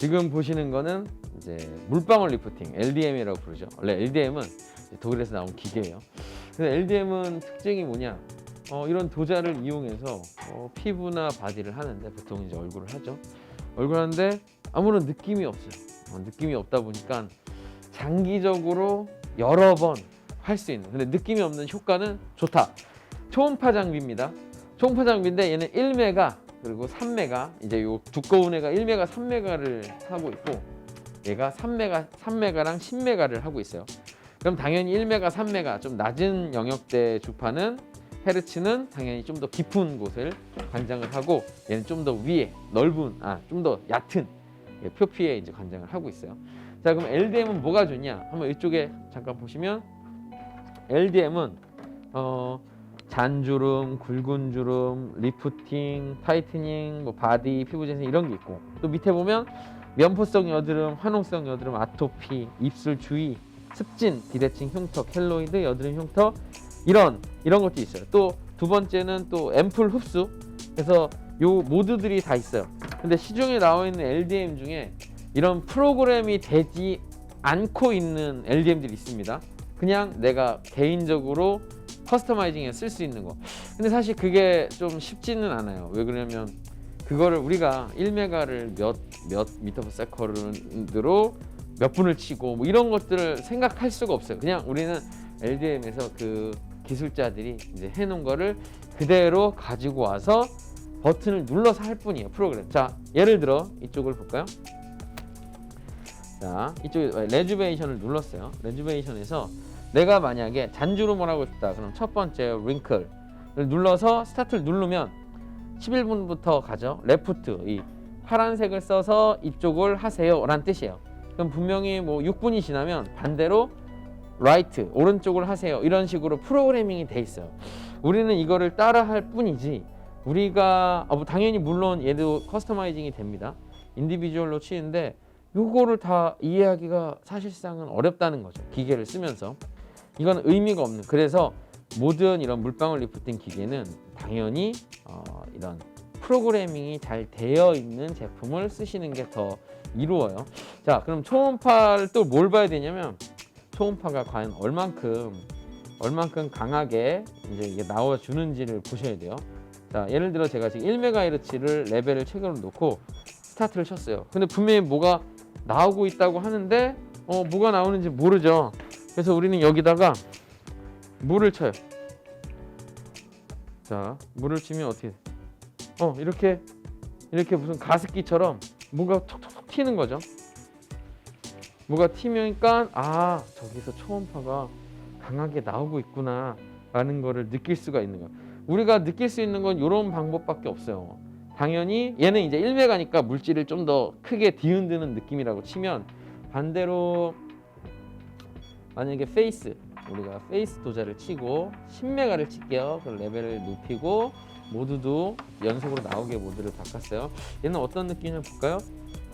지금 보시는 거는 이제 물방울 리프팅, LDM이라고 부르죠. 원래 LDM은 독일에서 나온 기계예요. 근데 LDM은 특징이 뭐냐? 어, 이런 도자를 이용해서 어, 피부나 바디를 하는데 보통 이제 얼굴을 하죠. 얼굴 하는데 아무런 느낌이 없어요. 어, 느낌이 없다 보니까 장기적으로 여러 번 할 수 있는. 근데 느낌이 없는 효과는 좋다. 초음파 장비입니다. 초음파 장비인데 얘는 1메가 그리고 3메가 이제 요 두꺼운 애가 1메가 3메가를 하고 있고 얘가 3메가 3메가랑 10메가를 하고 있어요. 그럼 당연히 1메가 3메가 좀 낮은 영역대 주파는 헤르츠는 당연히 좀 더 깊은 곳을 관장을 하고 얘는 좀 더 위에 넓은 아 좀 더 얕은 예, 표피에 이제 관장을 하고 있어요. 자 그럼 LDM은 뭐가 좋냐? 한번 이쪽에 잠깐 보시면 LDM은 어 잔주름, 굵은 주름, 리프팅, 타이트닝, 뭐 바디, 피부 재생 이런 게 있고 또 밑에 보면 면포성 여드름, 화농성 여드름, 아토피, 입술 주위, 습진, 비대칭 흉터, 켈로이드, 여드름 흉터 이런 이런 것도 있어요. 또 두 번째는 또 앰플 흡수. 그래서 요 모드들이 다 있어요. 근데 시중에 나와 있는 LDM 중에 이런 프로그램이 되지 않고 있는 LDM들이 있습니다. 그냥 내가 개인적으로 커스터마이징에 쓸 수 있는 거. 근데 사실 그게 좀 쉽지는 않아요. 왜 그러냐면 그거를 우리가 1메가를 몇 몇 미터 퍼 세컨드로 몇 분을 치고 뭐 이런 것들을 생각할 수가 없어요. 그냥 우리는 LDM에서 그 기술자들이 이제 해놓은 거를 그대로 가지고 와서 버튼을 눌러서 할 뿐이에요. 프로그램. 자, 예를 들어 이쪽을 볼까요? 자, 이쪽에 레주베이션을 눌렀어요. 레주베이션에서 내가 만약에 잔주름을 하고 싶다. 그럼 첫 번째 링클을 눌러서 스타트를 누르면 11분부터 가죠. 레프트 이 파란색을 써서 이쪽을 하세요 라는 뜻이에요. 그럼 분명히 뭐 6분이 지나면 반대로 라이트 오른쪽을 하세요. 이런 식으로 프로그래밍이 돼 있어요. 우리는 이거를 따라 할 뿐이지 우리가 어, 뭐 당연히 물론 얘도 커스터마이징이 됩니다. 인디비주얼로 치는데 요거를 다 이해하기가 사실상은 어렵다는 거죠. 기계를 쓰면서. 이건 의미가 없는. 그래서 모든 이런 물방울 리프팅 기계는 당연히 어, 이런 프로그래밍이 잘 되어 있는 제품을 쓰시는 게 더 이루어요. 자, 그럼 초음파를 또 뭘 봐야 되냐면 초음파가 과연 얼만큼 얼만큼 강하게 이제 이게 나와 주는지를 보셔야 돼요. 자, 예를 들어 제가 지금 1메가헤르츠를 레벨을 최고로 놓고 스타트를 쳤어요. 근데 분명히 뭐가 나오고 있다고 하는데 어 뭐가 나오는지 모르죠. 그래서 우리는 여기다가 물을 쳐요. 자, 물을 치면 어떻게? 돼? 어 이렇게 이렇게 무슨 가습기처럼 뭐가 톡톡톡 튀는 거죠. 뭐가 튀니까 아 저기서 초음파가 강하게 나오고 있구나라는 거를 느낄 수가 있는 거예요. 우리가 느낄 수 있는 건 이런 방법밖에 없어요. 당연히 얘는 이제 1메가니까 물질을 좀 더 크게 뒤흔드는 느낌이라고 치면 반대로 만약에 페이스 우리가 페이스 도자를 치고 10메가를 칠게요. 그 레벨을 높이고 모두도 연속으로 나오게 모드를 바꿨어요. 얘는 어떤 느낌이냐 볼까요?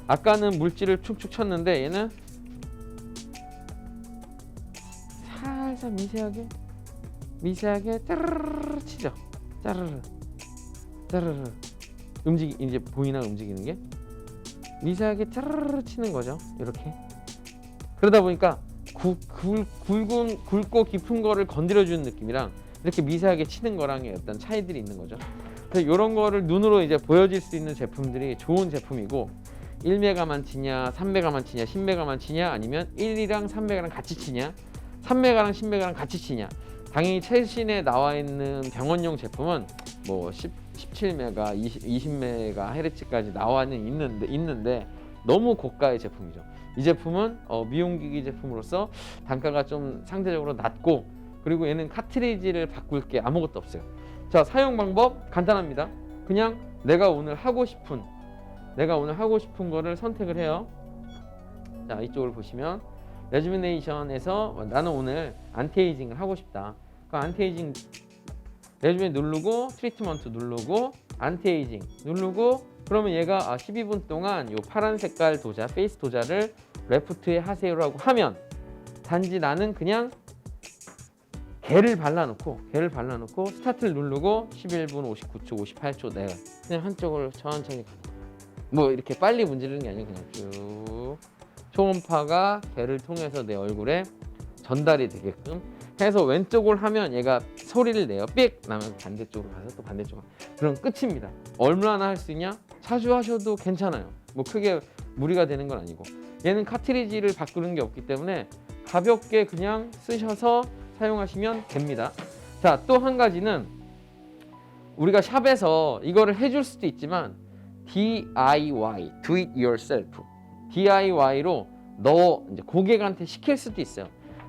아까는 물질을 축축 쳤는데 얘는 살짝 미세하게 미세하게 따르르 치죠. 짜르르 짜르르 움직이 이제 보이나 움직이는 게 미세하게 짜르르 치는 거죠. 이렇게 그러다 보니까 구, 굵, 굵은 굵고 깊은 거를 건드려 주는 느낌이랑 이렇게 미세하게 치는 거랑의 어떤 차이들이 있는 거죠. 그래서 이런 거를 눈으로 이제 보여질 수 있는 제품들이 좋은 제품이고 1메가만 치냐, 3메가만 치냐, 10메가만 치냐, 아니면 1이랑 3메가랑 같이 치냐, 3메가랑 10메가랑 같이 치냐. 당연히 최신에 나와 있는 병원용 제품은 뭐 10, 17메가, 20, 20메가 헤르츠까지 나와는 있는데 있는데 너무 고가의 제품이죠. 이 제품은 어, 미용기기 제품으로서 단가가 좀 상대적으로 낮고 그리고 얘는 카트리지를 바꿀 게 아무것도 없어요. 자 사용 방법 간단합니다. 그냥 내가 오늘 하고 싶은 내가 오늘 하고 싶은 거를 선택을 해요. 자 이쪽을 보시면 레주미네이션에서 나는 오늘 안티에이징을 하고 싶다. 그 안티에이징 레주메 누르고 트리트먼트 누르고 안티에이징 누르고 그러면 얘가 아, 12분 동안 요 파란 색깔 도자 페이스 도자를 레프트에 하세요라고 하면 단지 나는 그냥 개를 발라놓고 개를 발라놓고 스타트를 누르고 11분 59초 58초 내가 그냥 한쪽을 천천히. 뭐 이렇게 빨리 문지르는 게 아니고 그냥 쭉 초음파가 걔를 통해서 내 얼굴에 전달이 되게끔 해서 왼쪽을 하면 얘가 소리를 내요. 삑 나면 반대쪽으로 가서 또 반대쪽으로 그럼 끝입니다. 얼마나 할 수 있냐? 자주 하셔도 괜찮아요. 뭐 크게 무리가 되는 건 아니고 얘는 카트리지를 바꾸는 게 없기 때문에 가볍게 그냥 쓰셔서 사용하시면 됩니다. 자, 또 한 가지는 우리가 샵에서 이거를 해줄 수도 있지만 DIY, do it yourself, DIY로 너 이제 고객한테 시킬 수도 있어요.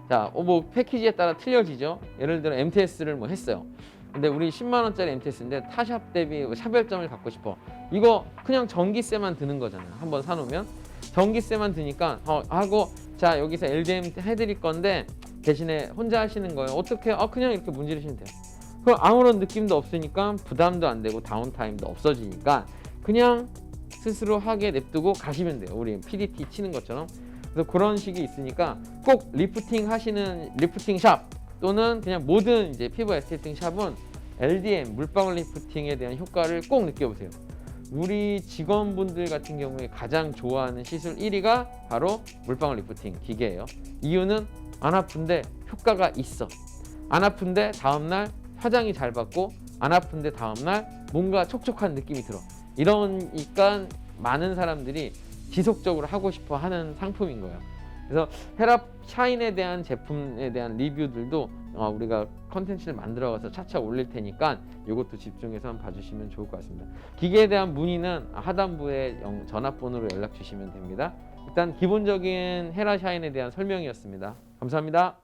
자, 어, 뭐 패키지에 따라 틀려지죠. 예를 들어 MTS를 뭐 했어요. 근데 우리 10만 원짜리 MTS인데 타샵 대비 뭐 차별점을 갖고 싶어. 이거 그냥 전기세만 드는 거잖아요. 한번 사놓으면 전기세만 드니까 어, 하고 자 여기서 LDM 해드릴 건데 대신에 혼자 하시는 거예요. 어떻게? 아 그냥 이렇게 문지르시면 돼요. 그럼 아무런 느낌도 없으니까 부담도 안 되고 다운타임도 없어지니까 그냥 스스로 하게 냅두고 가시면 돼요. 우리 PDT 치는 것처럼. 그래서 그런 식이 있으니까 꼭 리프팅 하시는 리프팅 샵 또는 그냥 모든 이제 피부 에스테팅 샵은 LDM 물방울 리프팅에 대한 효과를 꼭 느껴보세요. 우리 직원분들 같은 경우에 가장 좋아하는 시술 1위가 바로 물방울 리프팅 기계예요. 이유는 안 아픈데 효과가 있어. 안 아픈데 다음날 화장이 잘 받고 안 아픈데 다음날 뭔가 촉촉한 느낌이 들어. 이러니까 많은 사람들이 지속적으로 하고 싶어 하는 상품인 거예요. 그래서 헤라 샤인에 대한 제품에 대한 리뷰들도 어, 우리가 컨텐츠를 만들어가서 차차 올릴 테니까 이것도 집중해서 한번 봐주시면 좋을 것 같습니다. 기계에 대한 문의는 하단부에 영- 전화번호로 연락 주시면 됩니다. 일단 기본적인 헤라 샤인에 대한 설명이었습니다. 감사합니다.